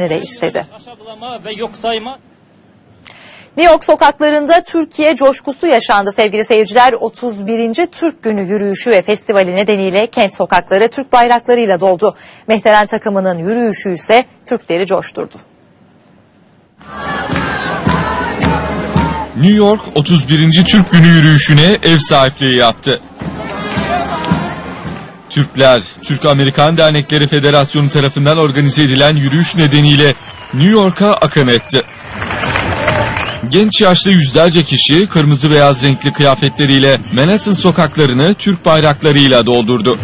de istedi. Ve yok sayma New York sokaklarında Türkiye coşkusu yaşandı sevgili seyirciler. 31. Türk Günü yürüyüşü ve festivali nedeniyle kent sokakları Türk bayraklarıyla doldu. Mehteren takımının yürüyüşü ise Türkleri coşturdu. New York 31. Türk Günü yürüyüşüne ev sahipliği yaptı. Türkler, Türk-Amerikan Dernekleri Federasyonu tarafından organize edilen yürüyüş nedeniyle New York'a akın etti. Genç yaşlı yüzlerce kişi kırmızı beyaz renkli kıyafetleriyle Manhattan sokaklarını Türk bayraklarıyla doldurdu.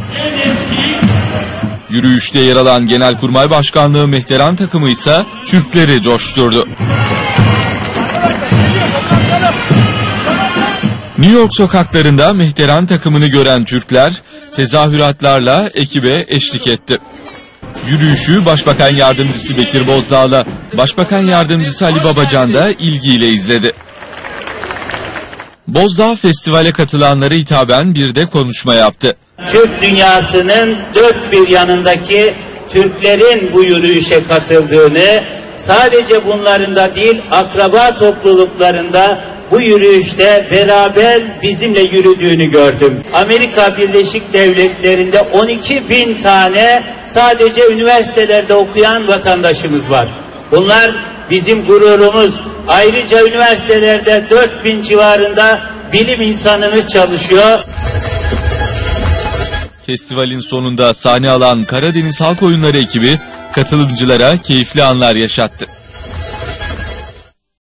Yürüyüşte yer alan Genelkurmay Başkanlığı Mehteran takımı ise Türkleri coşturdu. New York sokaklarında Mehteran takımını gören Türkler tezahüratlarla ekibe eşlik etti. Yürüyüşü Başbakan Yardımcısı Bekir Bozdağ'la Başbakan Yardımcısı Ali Babacan da ilgiyle izledi. Bozdağ festivale katılanlara hitaben bir de konuşma yaptı. Türk dünyasının dört bir yanındaki Türklerin bu yürüyüşe katıldığını, sadece bunlarında değil akraba topluluklarında bu yürüyüşte beraber bizimle yürüdüğünü gördüm. Amerika Birleşik Devletleri'nde 12 bin tane sadece üniversitelerde okuyan vatandaşımız var. Bunlar bizim gururumuz. Ayrıca üniversitelerde 4 bin civarında bilim insanımız çalışıyor. Festivalin sonunda sahne alan Karadeniz Halk Oyunları ekibi katılımcılara keyifli anlar yaşattı.